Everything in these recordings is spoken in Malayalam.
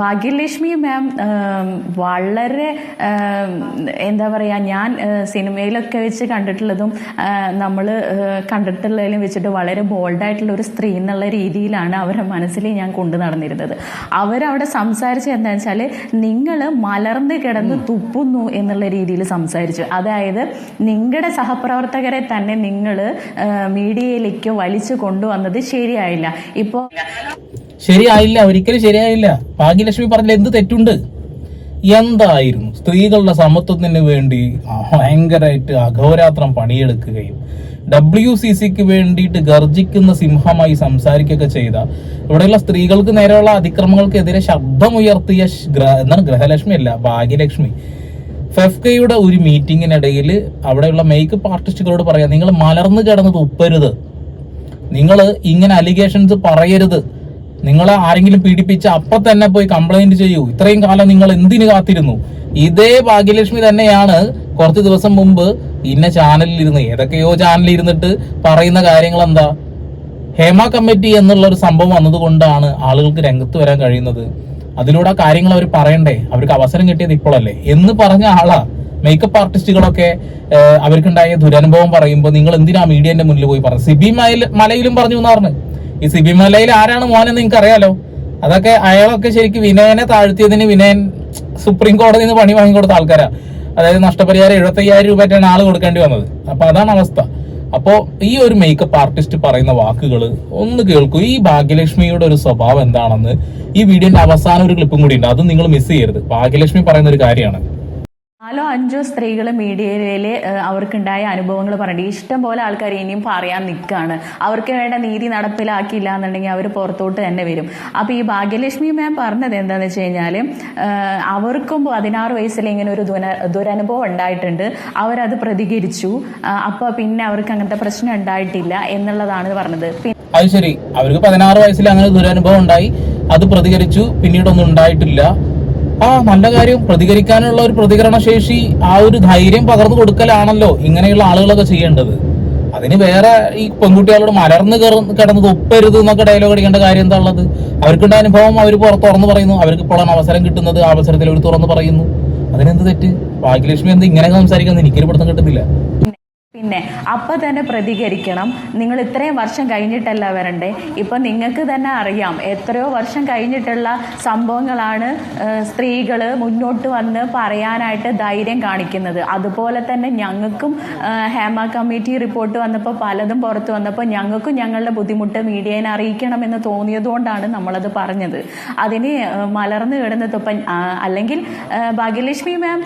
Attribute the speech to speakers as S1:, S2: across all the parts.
S1: ഭാഗ്യലക്ഷ്മി മാം വളരെ എന്താ പറയാ ഞാൻ സിനിമയിലൊക്കെ വെച്ച് കണ്ടിട്ടുള്ളതും നമ്മൾ കണ്ടിട്ടുള്ളതിലും വെച്ചിട്ട് വളരെ ബോൾഡായിട്ടുള്ള ഒരു സ്ത്രീ എന്നുള്ള രീതിയിലാണ് അവരുടെ മനസ്സിൽ ഞാൻ കൊണ്ടു നടന്നിരുന്നത്. അവരവിടെ സംസാരിച്ചത് എന്താ വെച്ചാൽ നിങ്ങൾ മലർന്ന് കിടന്ന് തുപ്പുന്നു എന്നുള്ള രീതിയിൽ സംസാരിച്ചു. അതായത് നിങ്ങളുടെ സഹപ്രവർത്തകരെ തന്നെ നിങ്ങൾ മീഡിയയിലേക്ക് വലിച്ചു കൊണ്ടുവന്നത് ശരിയായില്ല. ഇപ്പോൾ
S2: ശരിയായില്ല ഒരിക്കലും ശരിയായില്ല. ഭാഗ്യലക്ഷ്മി പറഞ്ഞ എന്ത് തെറ്റുണ്ട്? എന്തായിരുന്നു? സ്ത്രീകളുടെ സമത്വത്തിന് വേണ്ടി ഭയങ്കരമായിട്ട് അഘോരാത്രം പണിയെടുക്കുകയും ഡബ്ല്യു സി സിക്ക് വേണ്ടിയിട്ട് ഗർജിക്കുന്ന സിംഹമായി സംസാരിക്കുകയൊക്കെ ചെയ്ത ഇവിടെയുള്ള സ്ത്രീകൾക്ക് നേരെയുള്ള അതിക്രമങ്ങൾക്കെതിരെ ശബ്ദമുയർത്തിയ എന്താണ് ഗ്രഹലക്ഷ്മി അല്ല ഭാഗ്യലക്ഷ്മി. ഫെഫ്കയുടെ ഒരു മീറ്റിങ്ങിനിടയിൽ അവിടെയുള്ള മേക്കപ്പ് ആർട്ടിസ്റ്റുകളോട് പറയാം നിങ്ങൾ മലർന്നു കിടന്നത് തുപ്പരുത് നിങ്ങൾ ഇങ്ങനെ അലിഗേഷൻസ് പറയരുത്. നിങ്ങളെ ആരെങ്കിലും പീഡിപ്പിച്ച അപ്പൊ തന്നെ പോയി കംപ്ലൈന്റ് ചെയ്യൂ. ഇത്രയും കാലം നിങ്ങൾ എന്തിനു കാത്തിരുന്നു? ഇതേ ഭാഗ്യലക്ഷ്മി തന്നെയാണ് കുറച്ച് ദിവസം മുമ്പ് ഇന്ന ചാനലിൽ ഇരുന്ന് ഏതൊക്കെയോ ചാനലിൽ ഇരുന്നിട്ട് പറയുന്ന കാര്യങ്ങൾ എന്താ? ഹേമ കമ്മിറ്റി എന്നുള്ള ഒരു സംഭവം വന്നതുകൊണ്ടാണ് ആളുകൾക്ക് രംഗത്ത് വരാൻ കഴിയുന്നത്. അതിലൂടെ കാര്യങ്ങൾ അവർ പറയണ്ടേ? അവർക്ക് അവസരം കിട്ടിയത് ഇപ്പോഴല്ലേ? എന്ന് പറഞ്ഞ ആളാ. മേക്കപ്പ് ആർട്ടിസ്റ്റുകളൊക്കെ അവർക്കുണ്ടായ ദുരനുഭവം പറയുമ്പോൾ നിങ്ങൾ എന്തിനാ മീഡിയന്റെ മുന്നിൽ പോയി പറഞ്ഞു സിബി മലയിലും പറഞ്ഞു എന്ന് പറഞ്ഞു. ഈ സിബിമലയിൽ ആരാണ് മോനെന്ന് നിങ്ങൾക്ക് അറിയാലോ അതൊക്കെ അയാളൊക്കെ ശരിക്കും വിനയനെ താഴ്ത്തിയതിന് വിനയൻ സുപ്രീം കോടതി നിന്ന് പണി വാങ്ങിക്കൊടുത്ത ആൾക്കാരാ. അതായത് നഷ്ടപരിഹാരം എഴുപത്തയ്യായിരം രൂപയായിട്ടാണ് ആൾ കൊടുക്കേണ്ടി വന്നത്. അപ്പൊ അതാണ് അവസ്ഥ. അപ്പോൾ ഈ ഒരു മേക്കപ്പ് ആർട്ടിസ്റ്റ് പറയുന്ന വാക്കുകൾ ഒന്ന് കേൾക്കൂ. ഈ ഭാഗ്യലക്ഷ്മിയുടെ ഒരു സ്വഭാവം എന്താണെന്ന് ഈ വീഡിയോന്റെ അവസാന ഒരു ക്ലിപ്പും കൂടി ഉണ്ട്. അത് നിങ്ങൾ മിസ് ചെയ്യരുത്. ഭാഗ്യലക്ഷ്മി പറയുന്ന ഒരു കാര്യമാണ്.
S1: നാലോ അഞ്ചോ സ്ത്രീകൾ മീഡിയയിൽ അവർക്കുണ്ടായ അനുഭവങ്ങൾ പറഞ്ഞിട്ട് ഇഷ്ടം പോലെ ആൾക്കാർ ഇനിയും പറയാൻ നിൽക്കുകയാണ് അവർക്ക് വേണ്ട നീതി നടപ്പിലാക്കിയില്ല എന്നുണ്ടെങ്കിൽ അവർ പുറത്തോട്ട് തന്നെ വരും. അപ്പോൾ ഈ ഭാഗ്യലക്ഷ്മി മാം പറഞ്ഞത് എന്താണെന്ന് വെച്ച് കഴിഞ്ഞാൽ അവർക്കും പതിനാറ് വയസ്സിൽ ഇങ്ങനെ ഒരു ദുരനുഭവം ഉണ്ടായിട്ടുണ്ട്. അവരത് പ്രതികരിച്ചു. അപ്പോൾ പിന്നെ അവർക്ക് അങ്ങനത്തെ പ്രശ്നം ഉണ്ടായിട്ടില്ല എന്നുള്ളതാണ് പറഞ്ഞത്.
S2: അത് ശരി. അവർക്ക് പതിനാറ് വയസ്സിൽ അങ്ങനെ ദുരനുഭവം ഉണ്ടായി. അത് പ്രതികരിച്ചു. പിന്നീടൊന്നും ഉണ്ടായിട്ടില്ല. ആ നല്ല കാര്യം പ്രതികരിക്കാനുള്ള ഒരു പ്രതികരണ ശേഷി ആ ഒരു ധൈര്യം പകർന്നു കൊടുക്കലാണല്ലോ ഇങ്ങനെയുള്ള ആളുകളൊക്കെ ചെയ്യേണ്ടത്. അതിന് വേറെ ഈ പെൺകുട്ടികളോട് മലർന്ന് കിടന്നത് ഒപ്പരുത് എന്നൊക്കെ ഡയലോഗ് അടിക്കേണ്ട കാര്യം എന്താ ഉള്ളത്? അവർക്കുണ്ട അനുഭവം അവർ പുറത്ത് തുറന്നു പറയുന്നു. അവർക്ക് ഇപ്പോഴാണ് അവസരം കിട്ടുന്നത്. ആ അവസരത്തിൽ അവർ തുറന്നു പറയുന്നു. അതിനെന്ത് തെറ്റ്? ഭാഗ്യലക്ഷ്മി എന്ത് ഇങ്ങനെ സംസാരിക്കുന്നത് എനിക്കൊരു പിടുത്തം കിട്ടുന്നില്ല.
S1: പിന്നെ അപ്പൊ തന്നെ പ്രതികരിക്കണം. നിങ്ങൾ ഇത്രയും വർഷം കഴിഞ്ഞിട്ടല്ല വരണ്ടേ? ഇപ്പൊ നിങ്ങൾക്ക് തന്നെ അറിയാം എത്രയോ വർഷം കഴിഞ്ഞിട്ടുള്ള സംഭവങ്ങളാണ് സ്ത്രീകൾ മുന്നോട്ട് വന്ന് പറയാനായിട്ട് ധൈര്യം കാണിക്കുന്നത്. അതുപോലെ തന്നെ ഞങ്ങൾക്കും ഹേമ കമ്മിറ്റി റിപ്പോർട്ട് വന്നപ്പോൾ പലതും പുറത്തു വന്നപ്പോൾ ഞങ്ങൾക്കും ഞങ്ങളുടെ ബുദ്ധിമുട്ട് മീഡിയനെ അറിയിക്കണമെന്ന് തോന്നിയതുകൊണ്ടാണ് നമ്മളത് പറഞ്ഞത്. അതിന് മലർന്നു കിടന്നത് ഇപ്പം അല്ലെങ്കിൽ ഭാഗ്യലക്ഷ്മി മാം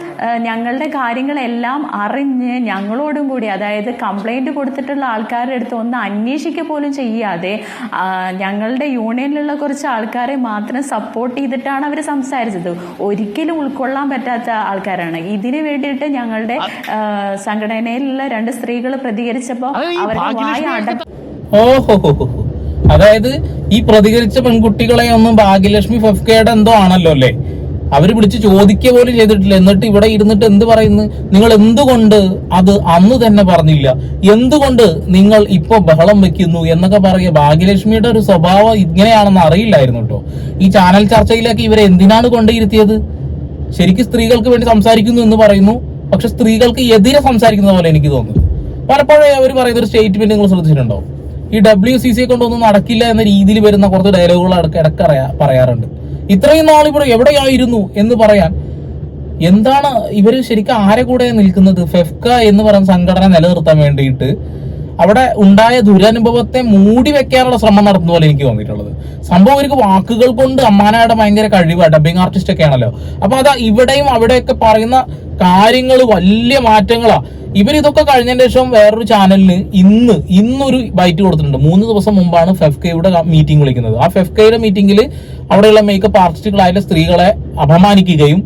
S1: ഞങ്ങളുടെ കാര്യങ്ങളെല്ലാം അറിഞ്ഞ് ഞങ്ങളോടും കൂടി അതായത് കംപ്ലൈന്റ് കൊടുത്തിട്ടുള്ള ആൾക്കാരുടെ അടുത്ത് ഒന്ന് അന്വേഷിക്കുക പോലും ചെയ്യാതെ ഞങ്ങളുടെ യൂണിയനിലുള്ള കുറച്ച് ആൾക്കാരെ മാത്രം സപ്പോർട്ട് ചെയ്തിട്ടാണ് അവർ സംസാരിച്ചത്. ഒരിക്കലും ഉൾക്കൊള്ളാൻ പറ്റാത്ത ആൾക്കാരാണ്. ഇതിന് വേണ്ടിയിട്ട് ഞങ്ങളുടെ സംഘടനയിലുള്ള രണ്ട് സ്ത്രീകൾ പ്രതികരിച്ചപ്പോൾ അവരുടെ വായ അട
S2: ഓഹോ അതായത് ഈ പ്രതികരിച്ച പെൺകുട്ടികളെ ഒന്നും ഭാഗ്യലക്ഷ്മി ഫെഫ്കയുടെ എന്തോ ആണല്ലോ അല്ലേ? അവർ വിളിച്ച് ചോദിക്കുക പോലും ചെയ്തിട്ടില്ല. എന്നിട്ട് ഇവിടെ ഇരുന്നിട്ട് എന്ത് പറയുന്നു? നിങ്ങൾ എന്തുകൊണ്ട് അത് അന്ന് തന്നെ പറഞ്ഞില്ല? എന്തുകൊണ്ട് നിങ്ങൾ ഇപ്പൊ ബഹളം വെക്കുന്നു എന്നൊക്കെ പറയുക. ഭാഗ്യലക്ഷ്മിയുടെ ഒരു സ്വഭാവം ഇങ്ങനെയാണെന്ന് അറിയില്ലായിരുന്നു കേട്ടോ. ഈ ചാനൽ ചർച്ചയിലേക്ക് ഇവരെ എന്തിനാണ് കൊണ്ടിരുത്തിയത് ശരിക്കും സ്ത്രീകൾക്ക് വേണ്ടി സംസാരിക്കുന്നു എന്ന് പറയുന്നു. പക്ഷെ സ്ത്രീകൾക്ക് എതിരെ സംസാരിക്കുന്ന പോലെ എനിക്ക് തോന്നുന്നു. പലപ്പോഴും അവർ പറയുന്ന ഒരു സ്റ്റേറ്റ്മെന്റ് നിങ്ങൾ ശ്രദ്ധിച്ചിട്ടുണ്ടോ ഈ ഡബ്ല്യു സി സിയെ കൊണ്ടൊന്നും നടക്കില്ല എന്ന രീതിയിൽ വരുന്ന കുറച്ച് ഡയലോഗുകൾ ഇടയ്ക്ക് പറയാറുണ്ട്. ഇത്രയും നാൾ ഇവിടെ എവിടെയായിരുന്നു എന്ന് പറയാൻ എന്താണ് ഇവർ ശരിക്കും ആരെ കൂടെ നിൽക്കുന്നത്? ഫെഫ്ക എന്ന് പറയുന്ന സംഘടന നിലനിർത്താൻ വേണ്ടിയിട്ട് അവിടെ ഉണ്ടായ ദുരനുഭവത്തെ മൂടി വെക്കാനുള്ള ശ്രമം നടത്തുന്ന പോലെ എനിക്ക് തോന്നിയിട്ടുള്ളത്. സംഭവം ഇവർക്ക് വാക്കുകൾ കൊണ്ട് അമ്മാനയുടെ ഭയങ്കര കഴിവ് ഡബിങ് ആർട്ടിസ്റ്റ് ഒക്കെ ആണല്ലോ അപ്പൊ അതാ ഇവിടെയും അവിടെയൊക്കെ പറയുന്ന കാര്യങ്ങൾ വലിയ മാറ്റങ്ങളാ. ഇവരിതൊക്കെ കഴിഞ്ഞതിന് ശേഷം വേറൊരു ചാനലിന് ഇന്ന് ഇന്നൊരു ബൈറ്റ് കൊടുത്തിട്ടുണ്ട്. മൂന്ന് ദിവസം മുമ്പാണ് ഫെഫ്കയുടെ മീറ്റിംഗ് വിളിക്കുന്നത്. ആ ഫെഫ്കയുടെ മീറ്റിംഗിൽ അവിടെയുള്ള മേക്കപ്പ് ആർട്ടിസ്റ്റുകളായ സ്ത്രീകളെ അപമാനിക്കുകയും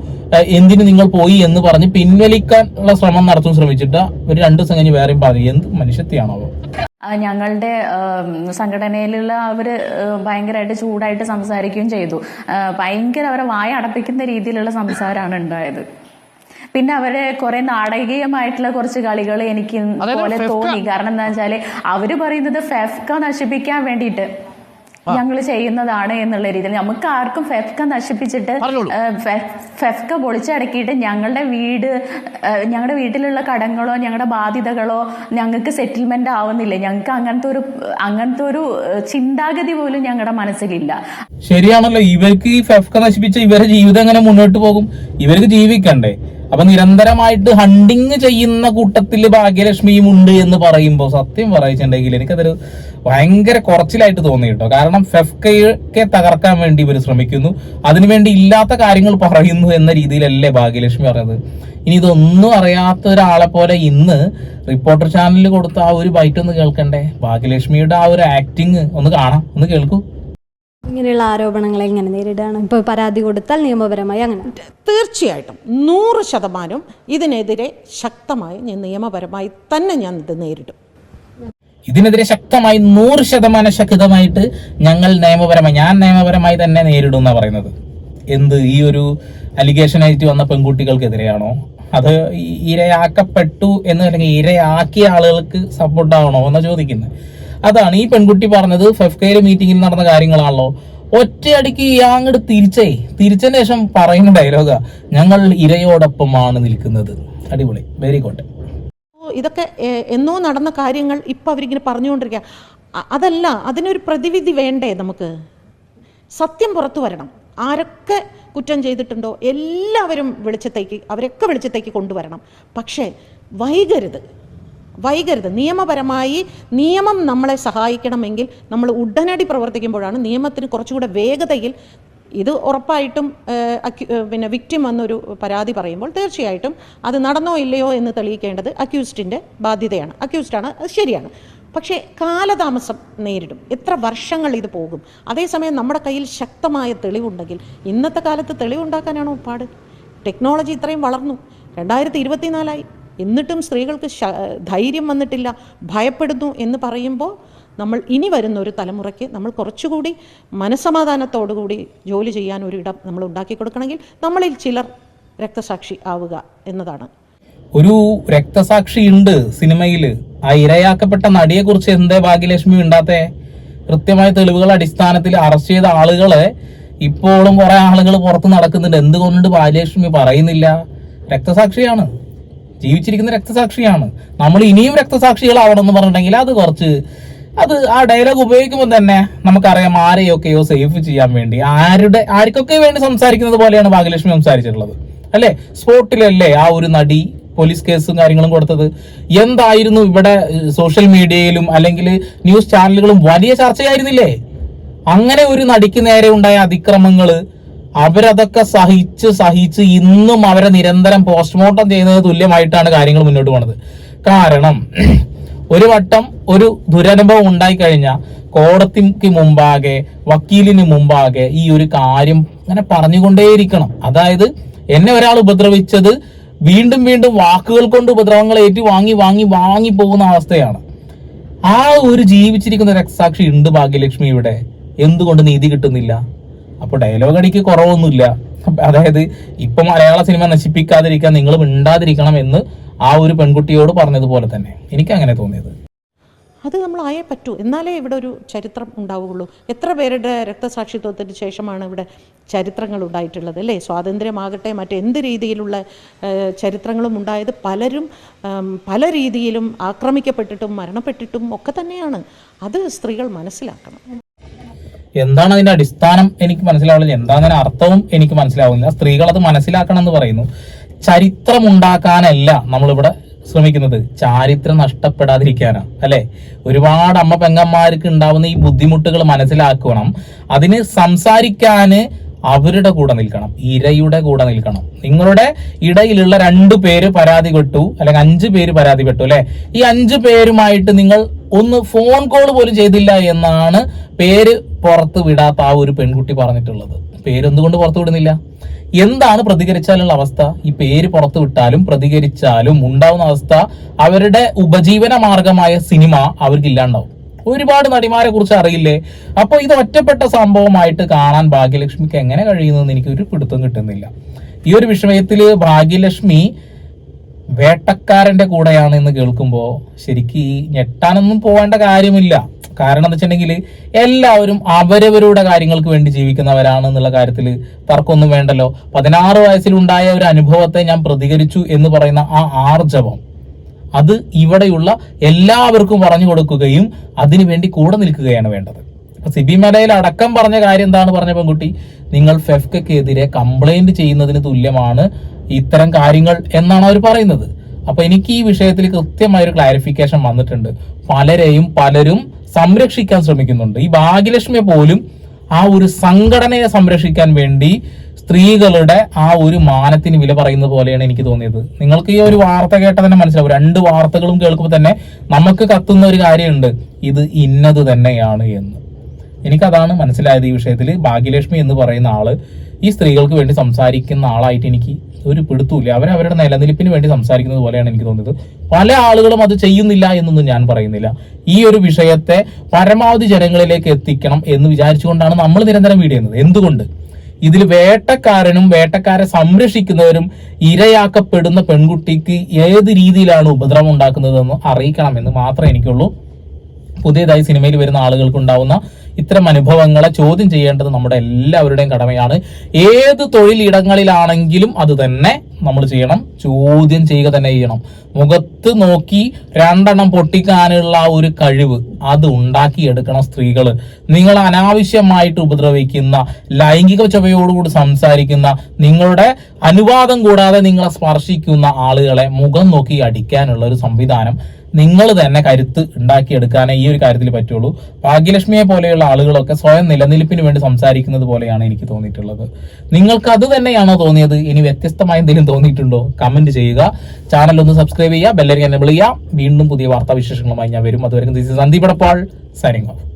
S2: എന്തിന് നിങ്ങൾ പോയി എന്ന് പറഞ്ഞ് പിൻവലിക്കാനുള്ള ശ്രമം നടത്തും ശ്രമിച്ചിട്ട് ഒരു രണ്ട് ദിവസം കഴിഞ്ഞ് വേറെയും പറഞ്ഞു എന്ത് മനുഷ്യത്തെയാണോ
S1: ഞങ്ങളുടെ സംഘടനയിലുള്ള അവർ ഭയങ്കരമായിട്ട് ചൂടായിട്ട് സംസാരിക്കുകയും ചെയ്തു. ഭയങ്കര അവരെ വായ അടപ്പിക്കുന്ന രീതിയിലുള്ള സംസാരമാണ് ഉണ്ടായത്. പിന്നെ അവരെ കുറെ നാടകീയമായിട്ടുള്ള കുറച്ച് കളികൾ എനിക്ക് പോലെ തോന്നി. കാരണം എന്താ വെച്ചാൽ അവർ പറയുന്നത് ഫെഫ്ക നശിപ്പിക്കാൻ വേണ്ടിയിട്ട് ഞങ്ങൾ ചെയ്യുന്നതാണ് എന്നുള്ള രീതിയിൽ. നമുക്ക് ആർക്കും ഫെഫ്ക നശിപ്പിച്ചിട്ട് ഫെഫ്ക പൊളിച്ചടക്കിയിട്ട് ഞങ്ങളുടെ വീട് ഞങ്ങളുടെ വീട്ടിലുള്ള കടങ്ങളോ ഞങ്ങളുടെ ബാധ്യതകളോ ഞങ്ങൾക്ക് സെറ്റിൽമെന്റ് ആവുന്നില്ല. ഞങ്ങൾക്ക് അങ്ങനത്തെ ഒരു അങ്ങനത്തെ ഒരു ചിന്താഗതി പോലും ഞങ്ങളുടെ മനസ്സിലില്ല.
S2: ശരിയാണല്ലോ. ഇവർക്ക് ഈ ഫെഫ്ക നശിപ്പിച്ച ഇവരുടെ ജീവിതം എങ്ങനെ മുന്നോട്ട് പോകും? ഇവർക്ക് ജീവിക്കണ്ടേ? അപ്പൊ നിരന്തരമായിട്ട് ഹണ്ടിങ് ചെയ്യുന്ന കൂട്ടത്തിൽ ഭാഗ്യലക്ഷ്മിയും ഉണ്ട് എന്ന് പറയുമ്പോൾ സത്യം പറയിച്ചിട്ടുണ്ടെങ്കിൽ എനിക്കതൊരു ഭയങ്കര കുറച്ചിലായിട്ട് തോന്നി കേട്ടോ. കാരണം ഫെഫ്കയെ തകർക്കാൻ വേണ്ടി ഇവർ ശ്രമിക്കുന്നു. അതിനുവേണ്ടി ഇല്ലാത്ത കാര്യങ്ങൾ പറയുന്നു എന്ന രീതിയിലല്ലേ ഭാഗ്യലക്ഷ്മി പറയുന്നത്. ഇനി ഇതൊന്നും അറിയാത്ത ഒരാളെ പോലെ ഇന്ന് റിപ്പോർട്ടർ ചാനലിൽ കൊടുത്ത ആ ഒരു ബൈറ്റ് ഒന്ന് കേൾക്കണ്ടേ? ഭാഗ്യലക്ഷ്മിയുടെ ആ ഒരു ആക്ടിങ് ഒന്ന് കാണാം. ഒന്ന് കേൾക്കൂ.
S3: ഇങ്ങനെയുള്ള ആരോപണങ്ങളെ എങ്ങനെ നേരിടാണ്. ഇപ്പോൾ പരാതി കൊടുത്താൽ നിയമപരമായി അങ്ങനെ.
S4: തീർച്ചയായിട്ടും നൂറ് ശതമാനം ഇതിനെതിരെ ശക്തമായി ഞാൻ നിയമപരമായി തന്നെ ഞാൻ ഇത് നേരിടും.
S2: ഇതിനെതിരെ ശക്തമായി നൂറ് ശതമാനം ശക്തമായിട്ട് ഞങ്ങൾ നിയമപരമായി ഞാൻ നിയമപരമായി തന്നെ നേരിടും എന്നാണ് പറയുന്നത്. എന്ത് ഈ ഒരു അലിഗേഷനായിട്ട് വന്ന പെൺകുട്ടികൾക്കെതിരെയാണോ? അത് ഇരയാക്കപ്പെട്ടു എന്ന് അല്ലെങ്കിൽ ഇരയാക്കിയ ആളുകൾക്ക് സപ്പോർട്ടാവണോ എന്നാണ് എന്നാ ചോദിക്കുന്നത് അതാണ് ഈ പെൺകുട്ടി പറഞ്ഞത് ഫെഫ്കയിലെ മീറ്റിംഗിൽ നടന്ന കാര്യങ്ങളാണല്ലോ. ഒറ്റയടിക്ക് അങ്ങോട്ട് തിരിച്ചേ. തിരിച്ചതിന് ശേഷം പറയുന്ന ഡയലോഗാ ഞങ്ങൾ ഇരയോടൊപ്പമാണ് നിൽക്കുന്നത്. അടിപൊളി. വെരി ഗുഡ്
S4: ഇതൊക്കെ എന്നോ നടന്ന കാര്യങ്ങൾ ഇപ്പം അവരിങ്ങനെ പറഞ്ഞുകൊണ്ടിരിക്കുക അ- അതല്ല അതിനൊരു പ്രതിവിധി വേണ്ടേ നമുക്ക്? സത്യം പുറത്തു വരണം. ആരൊക്കെ കുറ്റം ചെയ്തിട്ടുണ്ടോ എല്ലാവരും വെളിച്ചത്തേക്ക് അവരൊക്കെ വെളിച്ചത്തേക്ക് കൊണ്ടുവരണം. പക്ഷേ വൈകരുത്. വൈകരുത്. നിയമപരമായി നിയമം നമ്മളെ സഹായിക്കണമെങ്കിൽ നമ്മൾ ഉടനടി പ്രവർത്തിക്കുമ്പോഴാണ് നിയമത്തിന് കുറച്ചുകൂടെ വേഗതയിൽ ഇത് ഉറപ്പായിട്ടും പിന്നെ വിക്റ്റിം എന്നൊരു പരാതി പറയുമ്പോൾ തീർച്ചയായിട്ടും അത് നടന്നോ ഇല്ലയോ എന്ന് തെളിയിക്കേണ്ടത് അക്യൂസ്ഡിന്റെ ബാധ്യതയാണ്. അക്യൂസ്ഡാണ് അത് ശരിയാണ്. പക്ഷേ കാലതാമസം നേരിടും. എത്ര വർഷങ്ങൾ ഇത് പോകും. അതേസമയം നമ്മുടെ കയ്യിൽ ശക്തമായ തെളിവുണ്ടെങ്കിൽ ഇന്നത്തെ കാലത്ത് തെളിവുണ്ടാക്കാനാണോ പാട്? ടെക്നോളജി ഇത്രയും വളർന്നു. രണ്ടായിരത്തി ഇരുപത്തിനാലായി. എന്നിട്ടും സ്ത്രീകൾക്ക് ധൈര്യം വന്നിട്ടില്ല ഭയപ്പെടുന്നു എന്ന് പറയുമ്പോൾ നമ്മൾ ഇനി വരുന്ന ഒരു തലമുറയ്ക്ക് നമ്മൾ കുറച്ചുകൂടി മനസമാധാനത്തോടുകൂടി ജോലി ചെയ്യാൻ ഒരു ഇടം നമ്മൾ ഉണ്ടാക്കി കൊടുക്കണമെങ്കിൽ നമ്മളിൽ ചിലർ രക്തസാക്ഷി ആവുക എന്നതാണ്.
S2: ഒരു രക്തസാക്ഷി ഉണ്ട് സിനിമയിൽ. ആ ഇരയാക്കപ്പെട്ട നടിയെ കുറിച്ച് എന്തേ ഭാഗ്യലക്ഷ്മി ഉണ്ടാത്തേ കൃത്യമായ തെളിവുകൾ അടിസ്ഥാനത്തിൽ അറസ്റ്റ് ചെയ്ത ആളുകളെ ഇപ്പോഴും കുറെ ആളുകൾ പുറത്ത് നടക്കുന്നുണ്ട്. എന്തുകൊണ്ട് ഭാഗ്യലക്ഷ്മി പറയുന്നില്ല. രക്തസാക്ഷിയാണ്. ജീവിച്ചിരിക്കുന്ന രക്തസാക്ഷിയാണ്. നമ്മൾ ഇനിയും രക്തസാക്ഷികളാവണം എന്ന് പറഞ്ഞിട്ടുണ്ടെങ്കിൽ അത് കുറച്ച് അത് ആ ഡയലോഗ് ഉപയോഗിക്കുമ്പോൾ തന്നെ നമുക്കറിയാം ആരെയൊക്കെയോ സേഫ് ചെയ്യാൻ വേണ്ടി ആരുടെ ആർക്കൊക്കെ വേണ്ടി സംസാരിക്കുന്നത് പോലെയാണ് ഭാഗ്യലക്ഷ്മി സംസാരിച്ചിട്ടുള്ളത്. അല്ലേ? സ്പോട്ടിലല്ലേ ആ ഒരു നടി പോലീസ് കേസും കാര്യങ്ങളും കൊടുത്തത്. എന്തായിരുന്നു ഇവിടെ സോഷ്യൽ മീഡിയയിലും അല്ലെങ്കിൽ ന്യൂസ് ചാനലുകളും വലിയ ചർച്ചയായിരുന്നില്ലേ? അങ്ങനെ ഒരു നടിക്ക് നേരെ ഉണ്ടായ അതിക്രമങ്ങൾ അവരതൊക്കെ സഹിച്ച് സഹിച്ച് ഇന്നും അവരെ നിരന്തരം പോസ്റ്റ്മോർട്ടം ചെയ്യുന്നത് തുല്യമായിട്ടാണ് കാര്യങ്ങൾ മുന്നോട്ട് പോണത്. കാരണം ഒരു വട്ടം ഒരു ദുരനുഭവം ഉണ്ടായി കഴിഞ്ഞാൽ കോടതിക്ക് മുമ്പാകെ വക്കീലിന് മുമ്പാകെ ഈ ഒരു കാര്യം അങ്ങനെ പറഞ്ഞുകൊണ്ടേയിരിക്കണം. അതായത് എന്നെ ഒരാൾ ഉപദ്രവിച്ചത് വീണ്ടും വീണ്ടും വാക്കുകൾ കൊണ്ട് ഉപദ്രവങ്ങൾ ഏറ്റി വാങ്ങി വാങ്ങി വാങ്ങി പോകുന്ന അവസ്ഥയാണ്. ആ ഒരു ജീവിച്ചിരിക്കുന്ന രക്തസാക്ഷി ഉണ്ട് ഭാഗ്യലക്ഷ്മി ഇവിടെ. എന്തുകൊണ്ട് നീതി കിട്ടുന്നില്ല? അപ്പൊ ഡയലോഗ് അടിക്ക് കുറവൊന്നുമില്ല. അതായത് ഇപ്പൊ മലയാള സിനിമ നശിപ്പിക്കാതിരിക്കാൻ നിങ്ങൾ മിണ്ടാതിരിക്കണം എന്ന് ആ ഒരു പെൺകുട്ടിയോട് പറഞ്ഞതുപോലെ തന്നെ. എനിക്ക് അങ്ങനെ തോന്നിയത്.
S4: അത് നമ്മൾ ആയേ പറ്റൂ. എന്നാലേ ഇവിടെ ഒരു ചരിത്രം ഉണ്ടാവുകയുള്ളൂ. എത്ര പേരുടെ രക്തസാക്ഷിത്വത്തിന് ശേഷമാണ് ഇവിടെ ചരിത്രങ്ങൾ ഉണ്ടായിട്ടുള്ളത് അല്ലേ? സ്വാതന്ത്ര്യമാകട്ടെ മറ്റെന്ത് രീതിയിലുള്ള ചരിത്രങ്ങളും ഉണ്ടായത് പലരും പല രീതിയിലും ആക്രമിക്കപ്പെട്ടിട്ടും മരണപ്പെട്ടിട്ടും ഒക്കെ തന്നെയാണ്. അത് സ്ത്രീകൾ മനസ്സിലാക്കണം.
S2: എന്താണ് അതിന്റെ അടിസ്ഥാനം എനിക്ക് മനസ്സിലാവുന്നില്ല എന്താണ് അതിന്റെ അർത്ഥവും എനിക്ക് മനസ്സിലാവുന്നില്ല സ്ത്രീകൾ അത് മനസ്സിലാക്കണം എന്ന് പറയുന്നു. ചരിത്രം ഉണ്ടാക്കാനല്ല നമ്മളിവിടെ ശ്രമിക്കുന്നത്. ചാരിത്രം നഷ്ടപ്പെടാതിരിക്കാനാണ് അല്ലെ? ഒരുപാട് അമ്മ പെങ്ങന്മാർക്ക് ഉണ്ടാവുന്ന ഈ ബുദ്ധിമുട്ടുകൾ മനസ്സിലാക്കണം. അതിന് സംസാരിക്കാന് അവരുടെ കൂടെ നിൽക്കണം. ഇരയുടെ കൂടെ നിൽക്കണം. നിങ്ങളുടെ ഇടയിലുള്ള രണ്ടു പേര് പരാതിപ്പെട്ടു അല്ലെങ്കിൽ അഞ്ചു പേര് പരാതിപ്പെട്ടു അല്ലെ? ഈ അഞ്ചു പേരുമായിട്ട് നിങ്ങൾ ഒന്ന് ഫോൺ കോൾ പോലും ചെയ്തില്ല എന്നാണ് പേര് പുറത്ത് വിടാത്ത ആ ഒരു പെൺകുട്ടി പറഞ്ഞിട്ടുള്ളത്. പേരെന്തുകൊണ്ട് പുറത്തു വിടുന്നില്ല? എന്താണ് പ്രതികരിച്ചാലുള്ള അവസ്ഥ? ഈ പേര് പുറത്തു വിട്ടാലും പ്രതികരിച്ചാലും ഉണ്ടാവുന്ന അവസ്ഥ അവരുടെ ഉപജീവന മാർഗമായ സിനിമ അവർക്ക് ഇല്ലാണ്ടാവും. ഒരുപാട് നടിമാരെ കുറിച്ച് അറിയില്ലേ? അപ്പൊ ഇത് ഒറ്റപ്പെട്ട സംഭവമായിട്ട് കാണാൻ ഭാഗ്യലക്ഷ്മിക്ക് എങ്ങനെ കഴിയുന്നതെന്ന് എനിക്ക് ഒരു പിടുത്തം കിട്ടുന്നില്ല. ഈ ഒരു വിഷയത്തിൽ ഭാഗ്യലക്ഷ്മി വേട്ടക്കാരന്റെ കൂടെയാണ് എന്ന് കേൾക്കുമ്പോൾ ശരിക്കും ഈ ഞെട്ടാനൊന്നും പോകേണ്ട കാര്യമില്ല. കാരണം എന്ന് വെച്ചിട്ടുണ്ടെങ്കിൽ എല്ലാവരും അവരവരുടെ കാര്യങ്ങൾക്ക് വേണ്ടി ജീവിക്കുന്നവരാണ് എന്നുള്ള കാര്യത്തിൽ തർക്കമൊന്നും വേണ്ടല്ലോ. പതിനാറ് വയസ്സിലുണ്ടായ ഒരു അനുഭവത്തെ ഞാൻ പ്രതികരിച്ചു എന്ന് പറയുന്ന ആ ആർജവം അത് ഇവിടെയുള്ള എല്ലാവർക്കും പറഞ്ഞു കൊടുക്കുകയും അതിനുവേണ്ടി കൂടെ നിൽക്കുകയാണ് വേണ്ടത്. സിബി മലയിൽ അടക്കം പറഞ്ഞ കാര്യം എന്താണ് പറഞ്ഞ പെൺകുട്ടി? നിങ്ങൾ ഫെഫ്കക്കെതിരെ കംപ്ലൈന്റ് ചെയ്യുന്നതിന് തുല്യമാണ് ഇത്തരം കാര്യങ്ങൾ എന്നാണ് അവർ പറയുന്നത്. അപ്പൊ എനിക്ക് ഈ വിഷയത്തിൽ കൃത്യമായ ഒരു ക്ലാരിഫിക്കേഷൻ വന്നിട്ടുണ്ട്. പലരെയും പലരും സംരക്ഷിക്കാൻ ശ്രമിക്കുന്നുണ്ട്. ഈ ഭാഗ്യലക്ഷ്മി പോലും ആ ഒരു സംഘടനയെ സംരക്ഷിക്കാൻ വേണ്ടി സ്ത്രീകളുടെ ആ ഒരു മാനത്തിന് വില പറയുന്നത് പോലെയാണ് എനിക്ക് തോന്നിയത്. നിങ്ങൾക്ക് ഈ ഒരു വാർത്ത കേട്ടാൽ തന്നെ മനസ്സിലാവും. രണ്ട് വാർത്തകളും കേൾക്കുമ്പോൾ തന്നെ നമുക്ക് കത്തുന്ന ഒരു കാര്യമുണ്ട്. ഇത് ഇന്നത് തന്നെയാണ് എന്ന്. എനിക്കതാണ് മനസ്സിലായത് ഈ വിഷയത്തിൽ ഭാഗ്യലക്ഷ്മി എന്ന് പറയുന്ന ആൾ ഈ സ്ത്രീകൾക്ക് വേണ്ടി സംസാരിക്കുന്ന ആളായിട്ട് എനിക്ക് ഒരു പിടുത്തൂല്ല അവർ അവരുടെ നിലനിൽപ്പിന് വേണ്ടി സംസാരിക്കുന്നത് പോലെയാണ് എനിക്ക് തോന്നിയത്. പല ആളുകളും അത് ചെയ്യുന്നില്ല എന്നൊന്നും ഞാൻ പറയുന്നില്ല. ഈ ഒരു വിഷയത്തെ പരമാവധി ജനങ്ങളിലേക്ക് എത്തിക്കണം എന്ന് വിചാരിച്ചുകൊണ്ടാണ് നമ്മൾ നിരന്തരം വീഡിയോ ചെയ്യുന്നത്. എന്തുകൊണ്ട്? ഇതിൽ വേട്ടക്കാരനും വേട്ടക്കാരെ സംരക്ഷിക്കുന്നവരും ഇരയാക്കപ്പെടുന്ന പെൺകുട്ടിക്ക് ഏത് രീതിയിലാണ് ഉപദ്രവം ഉണ്ടാക്കുന്നതെന്ന് അറിയിക്കണമെന്ന് മാത്രമേ എനിക്കുള്ളൂ. പുതിയതായി സിനിമയിൽ വരുന്ന ആളുകൾക്ക് ഉണ്ടാവുന്ന ഇത്തരം അനുഭവങ്ങളെ ചോദ്യം ചെയ്യേണ്ടത് നമ്മുടെ എല്ലാവരുടെയും കടമയാണ്. ഏത് തൊഴിലിടങ്ങളിലാണെങ്കിലും അത് തന്നെ നമ്മൾ ചെയ്യണം. ചോദ്യം ചെയ്യുക തന്നെ ചെയ്യണം. മുഖത്ത് നോക്കി രണ്ടെണ്ണം പൊട്ടിക്കാനുള്ള ഒരു കഴിവ് അത് ഉണ്ടാക്കിയെടുക്കണം സ്ത്രീകൾ നിങ്ങൾ അനാവശ്യമായിട്ട് ഉപദ്രവിക്കുന്ന ലൈംഗിക ചുവയോടുകൂടി സംസാരിക്കുന്ന നിങ്ങളുടെ അനുവാദം കൂടാതെ നിങ്ങളെ സ്പർശിക്കുന്ന ആളുകളെ മുഖം നോക്കി അടിക്കാനുള്ള ഒരു സംവിധാനം നിങ്ങൾ തന്നെ കരുത്ത് ഉണ്ടാക്കിയെടുക്കാനേ ഈ ഒരു കാര്യത്തിൽ പറ്റുള്ളൂ. ഭാഗ്യലക്ഷ്മിയെ പോലെയുള്ള ആളുകളൊക്കെ സ്വയം നിലനിൽപ്പിന് വേണ്ടി സംസാരിക്കുന്നത് പോലെയാണ് എനിക്ക് തോന്നിയിട്ടുള്ളത്. നിങ്ങൾക്ക് അത് തന്നെയാണോ തോന്നിയത്? ഇനി വ്യത്യസ്തമായ എന്തെങ്കിലും തോന്നിയിട്ടുണ്ടോ? കമന്റ് ചെയ്യുക. ചാനൽ ഒന്ന് സബ്സ്ക്രൈബ് ചെയ്യുക. ബെല്ലരിക്കാൻ എനബിൾ ചെയ്യുക. വീണ്ടും പുതിയ വാർത്താ വിശേഷങ്ങളുമായി ഞാൻ വരും. അതുവരെ സന്ദീപ് എടപ്പാൾ സൈനിങ് ഓഫ്